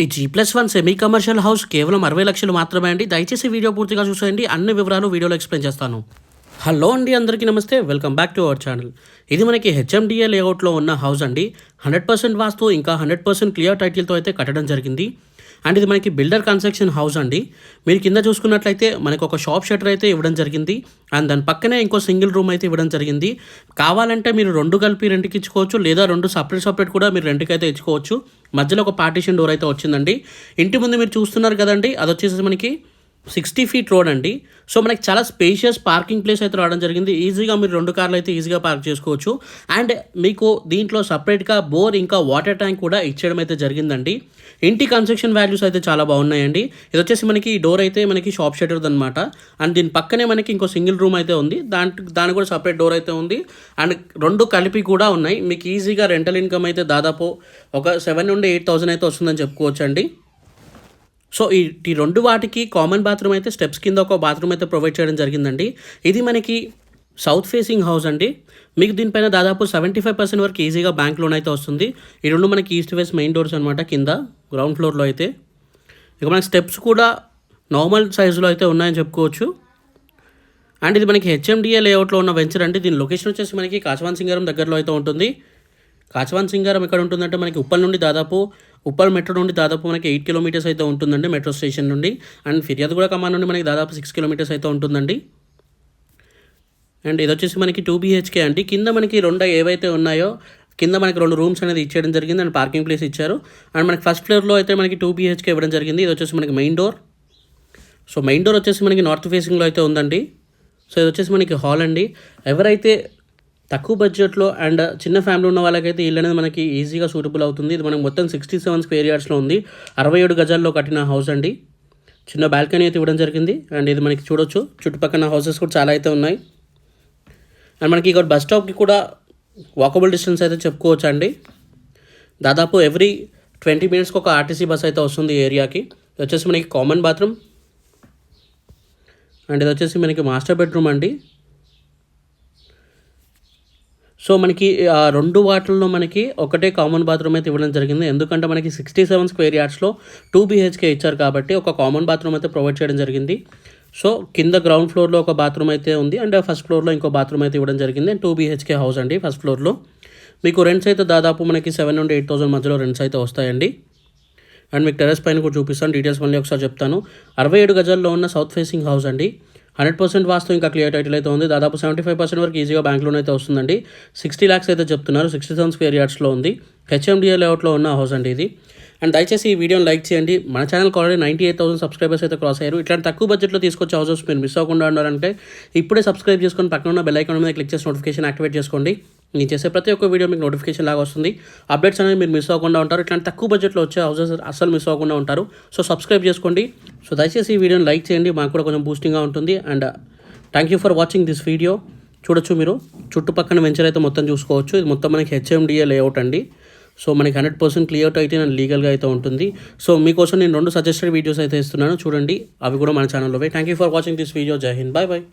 ఈ G plus one semi commercial house కేవలం అరవై లక్షలు మాత్రమే అండి. దయచేసి వీడియో పూర్తిగా చూసేయండి. అన్ని వివరాలు వీడియోలో ఎక్స్ప్లెయిన్ చేస్తాను. హలో అండి అందరికీ నమస్తే. Welcome back to our channel. ఇది మనకి హెచ్ఎండిఏ లేఅవుట్లో ఉన్న హౌస్ అండి. హండ్రెడ్ పర్సెంట్ వాస్తు ఇంకా హండ్రెడ్ పర్సెంట్ క్లియర్ టైటిల్తో అయితే కట్టడం జరిగింది. అండ్ ఇది మనకి బిల్డర్ కన్స్ట్రక్షన్ హౌస్ అండి. మీరు కింద చూసుకున్నట్లయితే మనకు ఒక షాప్ షటర్ అయితే ఇవ్వడం జరిగింది. అండ్ దాని పక్కనే ఇంకో సింగిల్ రూమ్ అయితే ఇవ్వడం జరిగింది. కావాలంటే మీరు రెండు కలిపి రెంట్కి ఇచ్చుకోవచ్చు లేదా రెండు సపరేట్ సపరేట్ కూడా మీరు రెంట్కి అయితే ఇచ్చుకోవచ్చు. మధ్యలో ఒక పార్టీషన్ డోర్ అయితే వచ్చిందండి. ఇంటి ముందు మీరు చూస్తున్నారు కదండి అది వచ్చేసి మనకి సిక్స్టీ ఫీట్ రోడ్ అండి. సో మనకి చాలా స్పేషియస్ పార్కింగ్ ప్లేస్ అయితే రావడం జరిగింది. ఈజీగా మీరు రెండు కార్లు అయితే ఈజీగా పార్క్ చేసుకోవచ్చు. అండ్ మీకు దీంట్లో సపరేట్గా బోర్ ఇంకా వాటర్ ట్యాంక్ కూడా ఇచ్చేయడం అయితే జరిగిందండి. ఇంటి కన్స్ట్రక్షన్ వాల్యూస్ అయితే చాలా బాగున్నాయండి. ఇది వచ్చేసి మనకి డోర్ అయితే మనకి షాప్ షెటర్ అనమాట అండ్ దీని పక్కనే మనకి ఇంకో సింగిల్ రూమ్ అయితే ఉంది. దాంట్ దాని కూడా సపరేట్ డోర్ అయితే ఉంది. అండ్ రెండు కలిపి కూడా ఉన్నాయి. మీకు ఈజీగా రెంటల్ ఇన్కమ్ అయితే దాదాపు ఒక సెవెన్ నుండి ఎయిట్ థౌసండ్ అయితే వస్తుందని చెప్పుకోవచ్చు అండి సో ఈ ఈ రెండు వాటికి కామన్ బాత్రూమ్ అయితే స్టెప్స్ కింద ఒక బాత్రూమ్ అయితే ప్రొవైడ్ చేయడం జరిగిందండి. ఇది మనకి సౌత్ ఫేసింగ్ హౌస్ అండి. మీకు దీనిపైన దాదాపు సెవెంటీ ఫైవ్ పర్సెంట్ వరకు ఈజీగా బ్యాంక్ లోన్ అయితే వస్తుంది. ఈ రెండు మనకి ఈస్ట్ వెస్ట్ మెయిన్ డోర్స్ అనమాట కింద గ్రౌండ్ ఫ్లోర్లో అయితే. ఇక మనకి స్టెప్స్ కూడా నార్మల్ సైజులో అయితే ఉన్నాయని చెప్పుకోవచ్చు. అండ్ ఇది మనకి హెచ్ఎండిఏ లేఅవుట్లో ఉన్న వెంచర్ అండి. దీని లొకేషన్ వచ్చేసి మనకి కాచవాన్ సింగారం దగ్గరలో అయితే ఉంటుంది. కాచవాన్ సింగారం ఎక్కడ ఉంటుందంటే మనకి ఉప్పల్ నుండి దాదాపు ఉప్పల్ మెట్రో నుండి దాదాపు మనకి ఎయిట్ కిలోమీటర్స్ అయితే ఉంటుందండి మెట్రో స్టేషన్ నుండి. అండ్ ఫిర్యాదు కూడా కమాన్ నుండి మనకి దాదాపు సిక్స్ కిలోమీటర్స్ అయితే ఉంటుందండి. అండ్ ఇది వచ్చేసి మనకి టూ బీహెచ్కే అండి. కింద మనకి రెండు ఏవైతే ఉన్నాయో కింద మనకి రెండు రూమ్స్ అనేది ఇచ్చేయడం జరిగింది అండ్ పార్కింగ్ ప్లేస్ ఇచ్చారు. అండ్ మనకి ఫస్ట్ ఫ్లోర్లో అయితే మనకి టూ బీహెచ్కే ఇవ్వడం జరిగింది. ఇది వచ్చేసి మనకి main door. So main door వచ్చేసి మనకి నార్త్ ఫేసింగ్లో అయితే ఉందండి. సో ఇది వచ్చేసి మనకి హాల్ అండి. ఎవరైతే తక్కువ బడ్జెట్లో అండ్ చిన్న ఫ్యామిలీ ఉన్న వాళ్ళకైతే ఇల్లు అనేది మనకి ఈజీగా సూటబుల్ అవుతుంది. ఇది మనకి మొత్తం సిక్స్టీ సెవెన్ స్క్వేర్ యార్డ్స్లో ఉంది. అరవై ఏడు గజాల్లో కట్టిన హౌస్ అండి. చిన్న బాల్కనీ అయితే ఇవ్వడం జరిగింది. అండ్ ఇది మనకి చూడొచ్చు. చుట్టుపక్కల హౌసెస్ కూడా చాలా అయితే ఉన్నాయి. అండ్ మనకి ఇక్కడ బస్ స్టాప్కి కూడా వాకబుల్ డిస్టెన్స్ అయితే చెప్పుకోవచ్చు అండి దాదాపు ఎవ్రీ ట్వంటీ మినిట్స్కి ఒక ఆర్టీసీ బస్ అయితే వస్తుంది ఏరియాకి ఇది వచ్చేసి మనకి కామన్ బాత్రూమ్ అండ్ ఇది వచ్చేసి మనకి మాస్టర్ బెడ్రూమ్ అండి. సో మనకి ఆ రెండు వాటిల్లో మనకి ఒకటే కామన్ బాత్రూమ్ అయితే ఇవ్వడం జరిగింది. ఎందుకంటే మనకి సిక్స్టీ సెవెన్ స్క్వేర్ యార్డ్స్లో టూ బీహెచ్కే ఇచ్చారు కాబట్టి ఒక కామన్ బాత్రూమ్ అయితే ప్రొవైడ్ చేయడం జరిగింది. సో కింద గ్రౌండ్ ఫ్లోర్లో ఒక బాత్రూమ్ అయితే ఉంది అండ్ ఫస్ట్ ఫ్లోర్లో ఇంకో బాత్రూమ్ అయితే ఇవ్వడం జరిగింది. అండ్ టూ బీహెచ్కే హౌస్ అండి ఫస్ట్ ఫ్లోర్లో మీకు రెంట్స్ అయితే దాదాపు మనకి సెవెన్ నుండి ఎయిట్ థౌసండ్ మధ్యలో రెంట్స్ అయితే వస్తాయండి. అండ్ మీకు టెరెస్ పైన కూడా చూపిస్తాను. డీటెయిల్స్ మళ్ళీ ఒకసారి చెప్తాను. అరవై ఏడు గజాల్లో ఉన్న సౌత్ ఫేసింగ్ హౌస్ అండి. హండ్రెడ్ పర్సెంట్ వాస్తవం ఇంకా క్లియర్ టైటిల్ అయితే ఉంది. దాదాపు సెవెంటీ ఫైవ్ పర్సెంట్ వరకు ఈజీగా బ్యాంక్ లోన్ అయితే వస్తుందండి. సిక్స్టీ ల్యాక్స్ అయితే చెప్తున్నారు. సిక్స్టీ సెవెన్ స్క్వేర్ యార్డ్స్లో ఉంది. హెచ్ఎండిఏ లేఅవుట్లో ఉన్న హౌస్ అండి ఇది. అండ్ దయచేసి ఈ వీడియోని లైక్ చేయండి. మన channel already ninety eight thousand subscribers అయితే క్రాస్ అయ్యారు. ఇట్లాంటి తక్కువ బడ్జెట్లో తీసుకొచ్చే హౌసెస్ మీరు మిస్ అవ్వకుండా ఉన్నారంటే ఇప్పుడే సబ్స్క్రైబ్ చేసుకొని పక్కన ఉన్న బెల్ ఐకాన్ మీద క్లిక్ చేసి నోటిఫికేషన్ యాక్టివేట్ చేసుకోండి. నేను చేసే ప్రతి ఒక్క వీడియో మీకు నోటిఫికేషన్ లాగా వస్తుంది. అప్డేట్స్ అనేది మీరు మిస్ అవ్వకుండా ఉంటారు. ఇట్లాంటి తక్కువ బడ్జెట్లో వచ్చే హౌసెస్ అస్సలు మిస్ అవ్వకుండా ఉంటారు. సో సబ్స్క్రైబ్ చేసుకోండి. సో దయచేసి ఈ వీడియోని లైక్ చేయండి. మాకు కూడా కొంచెం బూస్టింగ్గా ఉంటుంది. And thank you for watching this video చూడొచ్చు మీరు. చుట్టుపక్కల వెంచర్ అయితే మొత్తం చూసుకోవచ్చు. ఇది మొత్తం మనకి హెచ్ఎండిఏ లేఅవుట్ అండి. సో మనకి హండ్రెడ్ పర్సెంట్ క్లియర్ అయితే నేను లీగల్గా అయితే ఉంటుంది. సో మీకోసం నేను రెండు సజెస్టెడ్ వీడియోస్ అయితే ఇస్తున్నాను. చూడండి. అవి కూడా మన ఛానల్లో thank you for watching this video జై హింద్ బాయ్ బాయ్